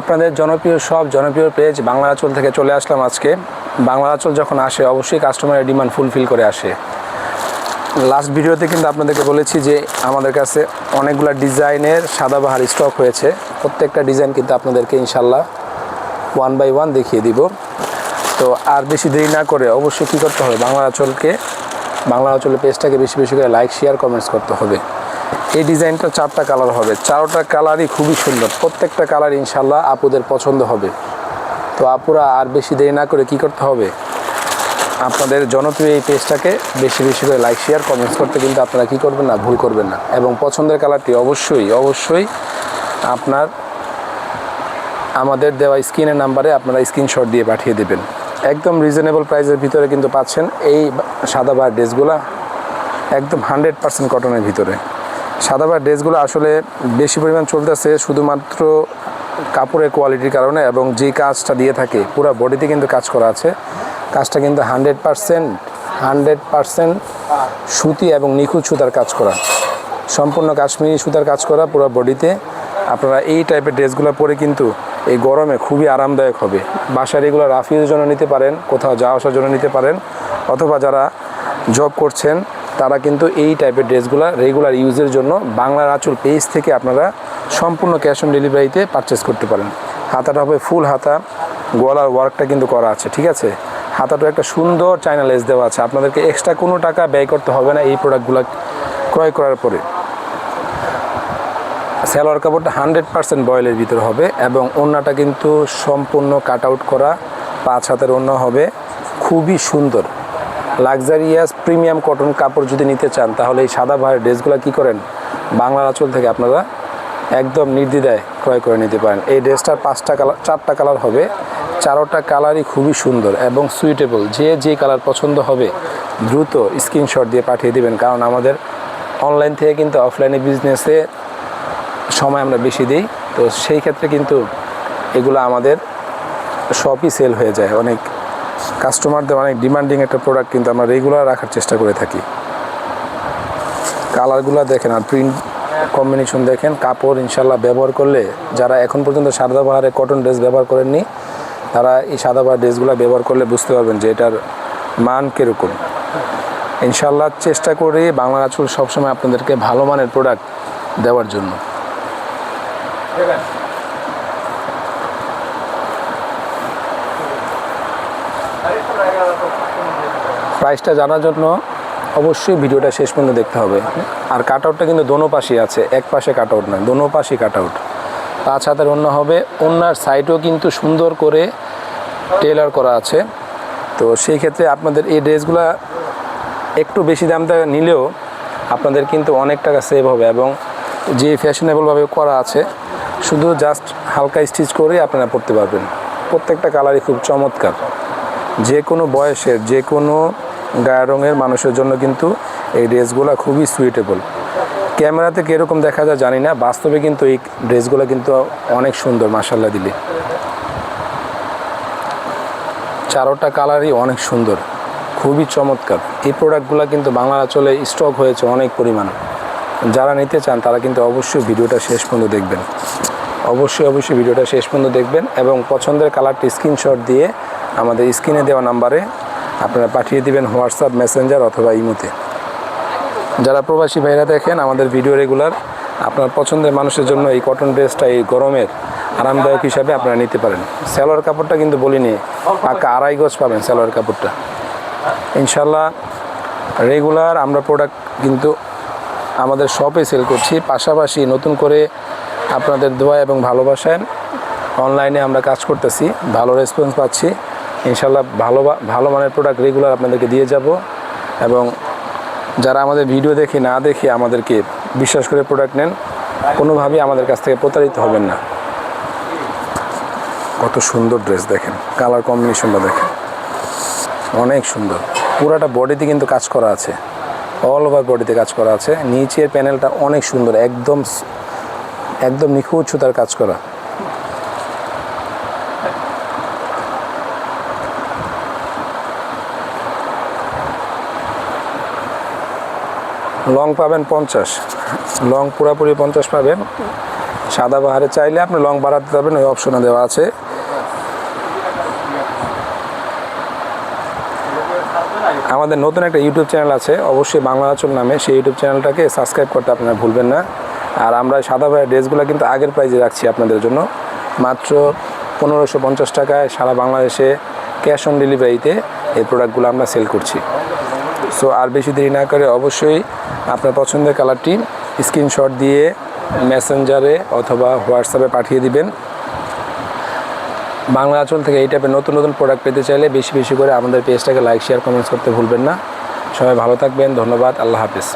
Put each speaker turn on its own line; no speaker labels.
আপনাদের জনপ্রিয় সব জনপ্রিয় পেজ বাংলা আঁচল থেকে চলে আসলাম আজকে। বাংলা আঁচল যখন আসে, অবশ্যই কাস্টমারের ডিমান্ড ফুলফিল করে আসে। লাস্ট ভিডিওতে কিন্তু আপনাদেরকে বলেছি যে, আমাদের কাছে অনেকগুলো ডিজাইনের সাদাবাহার স্টক হয়েছে। প্রত্যেকটা ডিজাইন কিন্তু আপনাদেরকে ইনশাল্লাহ ওয়ান বাই ওয়ান দেখিয়ে দিব। তো আর বেশি দেরি না করে অবশ্যই কী করতে হবে? বাংলা আঁচলকে, বাংলা আঁচলের পেজটাকে বেশি বেশি করে লাইক শেয়ার কমেন্টস করতে হবে। এই ডিজাইনটা চারটা কালার হবে। চারোটা কালারই খুবই সুন্দর। প্রত্যেকটা কালার ইনশাল্লাহ আপুদের পছন্দ হবে। তো আপুরা আর বেশি দেরি না করে কি করতে হবে? আপনাদের জনপ্রিয় এই পেজটাকে বেশি বেশি করে লাইক শেয়ার কমেন্টস করতে কিন্তু আপনারা কি করবেন না, ভুল করবেন না। এবং পছন্দের কালারটি অবশ্যই অবশ্যই আপনার আমাদের দেওয়া স্ক্রিনের নাম্বারে আপনারা স্ক্রিনশট দিয়ে পাঠিয়ে দেবেন। একদম রিজনেবল প্রাইসের ভিতরে কিন্তু পাচ্ছেন এই সাদাবার ড্রেসগুলো একদম হান্ড্রেড পার্সেন্ট কটনের ভিতরে। সাদাবার ড্রেসগুলো আসলে বেশি পরিমাণ চলতেছে, শুধুমাত্র কাপড়ের কোয়ালিটির কারণে এবং যে কাজটা দিয়ে থাকে, পুরো বডিতে কিন্তু কাজ করা আছে। কাজটা কিন্তু হান্ড্রেড পার্সেন্ট হান্ড্রেড পার্সেন্ট সুতি এবং নিখুঁত সুতার কাজ করা। সম্পূর্ণ কাশ্মীরি সুতার কাজ করা পুরো বডিতে আপনারা এই টাইপের ড্রেসগুলো পরে কিন্তু এই গরমে খুবই আরামদায়ক হবে। বাসার এগুলো রাফিউজের জন্য নিতে পারেন, কোথাও যাওয়া আসার জন্য নিতে পারেন, অথবা যারা জব করছেন তারা কিন্তু এই টাইপের ড্রেসগুলো রেগুলার ইউজের জন্য বাংলার আঁচল পেজ থেকে আপনারা সম্পূর্ণ ক্যাশ অন ডেলিভারিতে পারচেস করতে পারেন। হাতাটা হবে ফুল হাতা, গলার ওয়ার্কটা কিন্তু করা আছে, ঠিক আছে? হাতাটা একটা সুন্দর চাইনা লেস দেওয়া আছে। আপনাদেরকে এক্সট্রা কোনো টাকা ব্যয় করতে হবে না এই প্রোডাক্টগুলো ক্রয় করার পরে। সালোয়ার কাপড়টা হান্ড্রেড পার্সেন্ট বয়েলের ভিতর হবে এবং ওড়নাটা কিন্তু সম্পূর্ণ কাট আউট করা, পাঁচ হাতের ওড়না হবে, খুবই সুন্দর। লাক্সারিয়াস প্রিমিয়াম কটন কাপড় যদি নিতে চান, তাহলে এই সাদা ভাইয়ের ড্রেসগুলো কী করেন? বাংলার আঁচল থেকে আপনারা একদম নির্দ্বিধায় ক্রয় করে নিতে পারেন। এই ড্রেসটার পাঁচটা কালার, চারটা কালার হবে। চারোটা কালারই খুবই সুন্দর এবং সুইটেবল যে যে কালার পছন্দ হবে, দ্রুত স্ক্রিনশট দিয়ে পাঠিয়ে দেবেন। কারণ আমাদের অনলাইন থেকে কিন্তু অফলাইনে বিজনেসে সময় আমরা বেশি দিই। তো সেই ক্ষেত্রে কিন্তু এগুলো আমাদের সবই সেল হয়ে যায়। অনেক কাস্টমারদের অনেক ডিমান্ডিং একটা প্রোডাক্ট কিন্তু আমরা রেগুলার রাখার চেষ্টা করে থাকি। কালারগুলো দেখেন আর প্রিন্ট কম্বিনেশন দেখেন। কাপড় ইনশাল্লাহ ব্যবহার করলে যারা এখন পর্যন্ত সাদাবাহারে কটন ড্রেস ব্যবহার করেননি, তারা এই সাদাবাহার ড্রেসগুলো ব্যবহার করলে বুঝতে পারবেন যে এটার মান কীরকম। ইনশাল্লাহ চেষ্টা করি বাংলা আঁচল সবসময় আপনাদেরকে ভালো মানের প্রোডাক্ট দেওয়ার জন্য। প্রাইসটা জানার জন্য অবশ্যই ভিডিওটা শেষ পর্যন্ত দেখতে হবে। আর কাট আউটটা কিন্তু দোনো পাশেই আছে, এক পাশে কাট আউট নয়, দোনো পাশেই কাট আউট পাঁচ হাতের অন্য হবে অন্যার সাইডও কিন্তু সুন্দর করে টেলার করা আছে। তো সেই ক্ষেত্রে আপনাদের এই ড্রেসগুলো একটু বেশি দামটা নিলেও আপনাদের কিন্তু অনেক টাকা সেভ হবে এবং যে ফ্যাশনেবলভাবে করা আছে, শুধু জাস্ট হালকা স্টিচ করে আপনারা পরতে পারবেন। প্রত্যেকটা কালারই খুব চমৎকার। যে কোনো বয়সের, যে কোনো গায়ের রঙের মানুষের জন্য কিন্তু এই ড্রেসগুলো খুবই সুইটেবল ক্যামেরাতে কীরকম দেখা যায় জানি না, বাস্তবে কিন্তু এই ড্রেসগুলো কিন্তু অনেক সুন্দর মাসাল্লা দিলে। চারোটা কালারই অনেক সুন্দর, খুবই চমৎকার। এই প্রোডাক্টগুলো কিন্তু বাংলা চলে স্টক হয়েছে অনেক পরিমাণ। যারা নিতে চান তারা কিন্তু অবশ্যই ভিডিওটা শেষ পর্যন্ত দেখবেন। অবশ্যই অবশ্যই ভিডিওটা শেষ পর্যন্ত দেখবেন এবং পছন্দের কালারটি স্ক্রিনশট দিয়ে আমাদের স্ক্রিনে দেওয়া নাম্বারে আপনারা পাঠিয়ে দিবেন হোয়াটসঅ্যাপ, মেসেঞ্জার অথবা ইমোতে। যারা প্রবাসী ভাইরা দেখেন, আমাদের ভিডিও রেগুলার আপনার পছন্দের মানুষের জন্য এই কটন ড্রেসটা এই গরমের আরামদায়ক হিসাবে আপনারা নিতে পারেন। স্যালোয়ার কাপড়টা কিন্তু বলিনি, পাক্কা আড়াই গজ পাবেন স্যালোয়ার কাপড়টা। ইনশাল্লাহ রেগুলার আমরা প্রোডাক্ট কিন্তু আমাদের শপে সেল করছি। পাশাপাশি নতুন করে আপনাদের দোয়া এবং ভালোবাসায় অনলাইনে আমরা কাজ করতেছি, ভালো রেসপন্স পাচ্ছি। ইনশাল্লাহ ভালো ভালো মানের প্রোডাক্ট রেগুলার আপনাদেরকে দিয়ে যাব। এবং যারা আমাদের ভিডিও দেখে না দেখে আমাদেরকে বিশ্বাস করে প্রোডাক্ট নেন, কোনোভাবেই আমাদের কাছ থেকে প্রতারিত হবেন না। কত সুন্দর ড্রেস দেখেন কালার কম্বিনেশনটা দেখেন। অনেক সুন্দর। পুরাটা বডিতে কিন্তু কাজ করা আছে। অল ওভার বডিতে কাজ করা আছে। নিচের প্যানেলটা অনেক সুন্দর, একদম একদম নিখুঁত সুতার কাজ করা। লং পাবেন পঞ্চাশ। লং পুরাপুরি পঞ্চাশ পাবেন। সাদা বাহারে চাইলে আপনি লং বাড়াতে পারবেন, ওই অপশনে দেওয়া আছে। আমাদের নতুন একটা ইউটিউব চ্যানেল আছে, অবশ্যই বাংলা আচল নামে। সেই ইউটিউব চ্যানেলটাকে সাবস্ক্রাইব করতে আপনারা ভুলবেন না। আর আমরা সাদা ভাইয়ের ড্রেসগুলো কিন্তু আগের প্রাইজে রাখছি আপনাদের জন্য। মাত্র পনেরোশো পঞ্চাশ টাকায় সারা বাংলাদেশে ক্যাশ অন ডেলিভারিতে এই প্রোডাক্টগুলো আমরা সেল করছি। সো আর বেশি দেরি না করে অবশ্যই আপনার পছন্দের কালারটি স্ক্রিনশট দিয়ে মেসেঞ্জারে অথবা হোয়াটসঅ্যাপে পাঠিয়ে দিবেন। বাংলা আঁচল থেকে এই টাইপের নতুন নতুন প্রোডাক্ট পেতে চাইলে বেশি বেশি করে আমাদের পেজটাকে লাইক শেয়ার কমেন্টস করতে ভুলবেন না। সবাই ভালো থাকবেন, ধন্যবাদ, আল্লাহ হাফিজ।